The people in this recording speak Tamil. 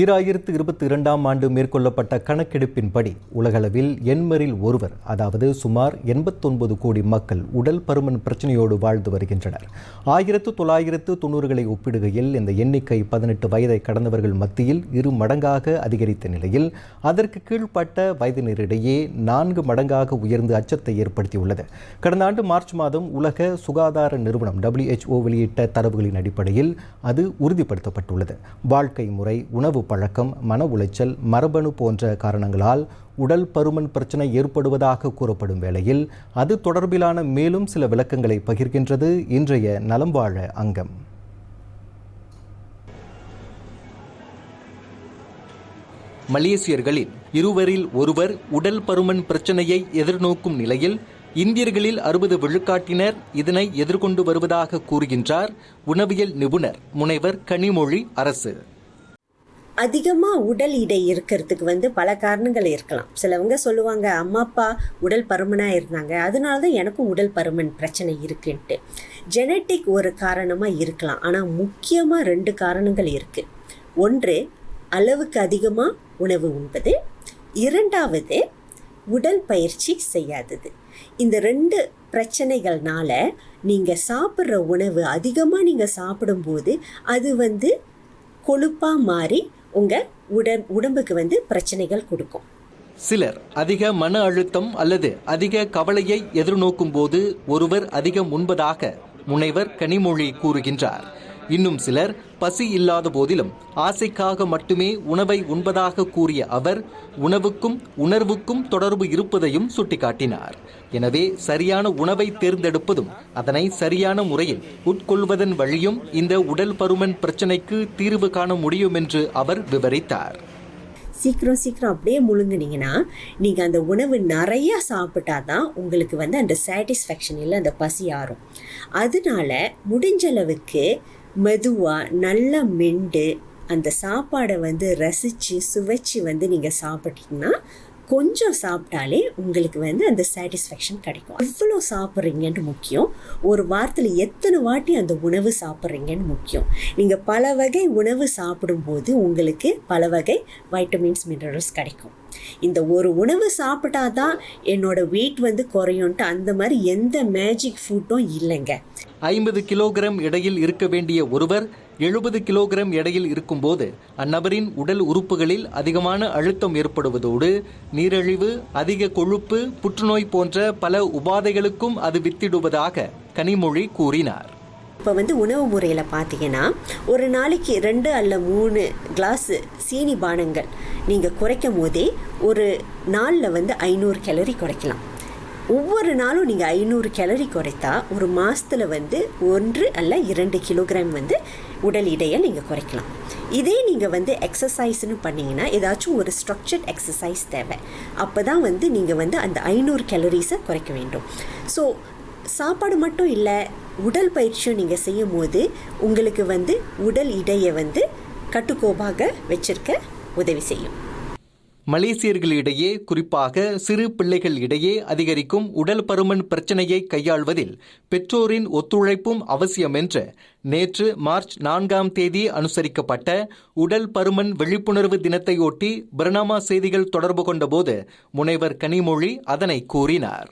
ஈராயிரத்து இருபத்தி இரண்டாம் ஆண்டு மேற்கொள்ளப்பட்ட கணக்கெடுப்பின்படி உலகளவில் எண்மரில் ஒருவர் அதாவது சுமார் எண்பத்தொன்பது கோடி மக்கள் உடல் பருமன் பிரச்சனையோடு வாழ்ந்து வருகின்றனர். ஆயிரத்து தொள்ளாயிரத்து தொண்ணூறுகளை ஒப்பிடுகையில் இந்த எண்ணிக்கை பதினெட்டு வயதை கடந்தவர்கள் மத்தியில் இரு மடங்காக அதிகரித்த நிலையில் அதற்கு கீழ்ப்பட்ட வயதினரிடையே நான்கு மடங்காக உயர்ந்து அச்சத்தை ஏற்படுத்தியுள்ளது. கடந்த ஆண்டு மார்ச் மாதம் உலக சுகாதார நிறுவனம் டபிள்யூஹெச்ஓ வெளியிட்ட தரவுகளின் அடிப்படையில் அது உறுதிப்படுத்தப்பட்டுள்ளது. வாழ்க்கை முறை உணவு பழக்கம் மன உளைச்சல் மரபணு போன்ற காரணங்களால் உடல் பருமன் பிரச்சனை ஏற்படுவதாக கூறப்படும் வேளையில் அது தொடர்பிலான மேலும் சில விளக்கங்களை பகிர்கின்றது இன்றைய நலம் வாழ அங்கம். மலேசியர்களில் இருவரில் ஒருவர் உடல் பருமன் பிரச்சனையை எதிர்நோக்கும் நிலையில் இந்தியர்களில் அறுபது விழுக்காட்டினர் இதனை எதிர்கொண்டு வருவதாக கூறுகின்றார் உணவியல் நிபுணர் முனைவர் கனிமொழி அரசு. அதிகமாக உடல் இடை இருக்கிறதுக்கு வந்து பல காரணங்கள் இருக்கலாம். சிலவங்க சொல்லுவாங்க அம்மா அப்பா உடல் பருமனாக இருந்தாங்க. அதனால தான் எனக்கும் உடல் பருமன் பிரச்சனை இருக்குன்ட்டு. ஜெனட்டிக் ஒரு காரணமாக இருக்கலாம். ஆனால் முக்கியமாக ரெண்டு காரணங்கள் இருக்குது ஒன்று அளவுக்கு அதிகமாக உணவு உண்பது. இரண்டாவது உடல் பயிற்சி செய்யாதது. இந்த ரெண்டு பிரச்சனைகள்னால நீங்கள் சாப்பிட்ற உணவு அதிகமாக நீங்கள் சாப்பிடும்போது அது வந்து கொழுப்பாக மாறி உங்கள் உடல் உடம்புக்கு வந்து பிரச்சனைகள் கொடுக்கும். சிலர் அதிக மன அழுத்தம் அல்லது அதிக கவலையை எதிர்நோக்கும் போது ஒருவர் அதிகம் உண்பதாக முனைவர் கனிமொழி கூறுகின்றார். இன்னும் சிலர் பசி இல்லாத போதிலும் ஆசைக்காக மட்டுமே உணவை உண்பதாக கூறிய அவர் உணவுக்கும் உணர்வுக்கும் தொடர்பு இருப்பதையும் சுட்டிக்காட்டினார். எனவே சரியான உணவை தேர்ந்தெடுப்பதும் அதனை சரியான முறையில் உட்கொள்வதன் வழியும் இந்த உடல் பருமன் பிரச்சனைக்கு தீர்வு காண முடியும் என்று அவர் விவரித்தார். சீக்கிரம் சீக்கிரம் அப்படியே முழுங்குனீங்கன்னா நீங்கள் அந்த உணவு நிறையா சாப்பிட்டா தான் உங்களுக்கு வந்து அந்த சாட்டிஸ்ஃபேக்ஷன் இல்லை அந்த பசி ஆறும். அதனால முடிஞ்ச அளவுக்கு மெதுவாக நல்லா மெண்டு அந்த சாப்பாடை வந்து ரசித்து சுவைச்சு வந்து நீங்கள் சாப்பிட்டீங்கன்னா கொஞ்சம் சாப்பிட்டாலே உங்களுக்கு வந்து அந்த சாட்டிஸ்ஃபேக்ஷன் கிடைக்கும். எவ்வளோ சாப்பிட்றீங்கன்னு முக்கியம். ஒரு வாரத்தில் எத்தனை வாட்டி அந்த உணவு சாப்பிட்றீங்கன்னு முக்கியம். நீங்கள் பல வகை உணவு சாப்பிடும்போது உங்களுக்கு பல வகை வைட்டமின்ஸ் மினரல்ஸ் கிடைக்கும். இந்த ஒரு உணவு சாப்பிட்டா தான் என்னோட வெயிட் வந்து குறையும்ட்டு அந்த மாதிரி எந்த மேஜிக் ஃபுட்டும் இல்லைங்க. ஐம்பது கிலோகிராம் எடையில் இருக்க வேண்டிய ஒருவர் எழுபது கிலோகிராம் எடையில் இருக்கும்போது அந்நபரின் உடல் உறுப்புகளில் அதிகமான அழுத்தம் ஏற்படுவதோடு நீரிழிவு அதிக கொழுப்பு புற்றுநோய் போன்ற பல உபாதைகளுக்கும் அது வித்திடுவதாக கனிமொழி கூறினார். இப்போ வந்து உணவு முறையில் பார்த்தீங்கன்னா ஒரு நாளைக்கு ரெண்டு அல்ல மூணு கிளாஸு சீனி பானங்கள் நீங்கள் குறைக்கும் போதே ஒரு நாளில் வந்து ஐநூறு கேலரி குறைக்கலாம். ஒவ்வொரு நாளும் நீங்கள் ஐநூறு கேலரி குறைத்தா ஒரு மாதத்தில் வந்து ஒன்று அல்ல இரண்டு கிலோகிராம் வந்து உடல் இடையை நீங்கள் குறைக்கலாம். இதே நீங்கள் வந்து எக்ஸசைஸ்னு பண்ணிங்கன்னா ஏதாச்சும் ஒரு ஸ்ட்ரக்சர்ட் எக்ஸசைஸ் தேவை. அப்போ தான் வந்து நீங்கள் வந்து அந்த ஐநூறு கேலரிஸை குறைக்க வேண்டும். ஸோ சாப்பாடு மட்டும் இல்லை உடல் பயிற்சியும் நீங்கள் செய்யும் போது உங்களுக்கு வந்து உடல் இடையை வந்து கட்டுக்கோப்பாக வச்சிருக்க உதவி செய்யும். மலேசியர்களிடையே குறிப்பாக சிறு பிள்ளைகள் இடையே அதிகரிக்கும் உடல் பருமன் பிரச்சனையை கையாள்வதில் பெற்றோரின் ஒத்துழைப்பும் அவசியம் என்று நேற்று மார்ச் நான்காம் தேதி அனுசரிக்கப்பட்ட உடல் பருமன் விழிப்புணர்வு தினத்தையொட்டி பிரணாமா செய்திகள் தொடர்பு கொண்டபோது முனைவர் கனிமொழி அதனை கூறினார்.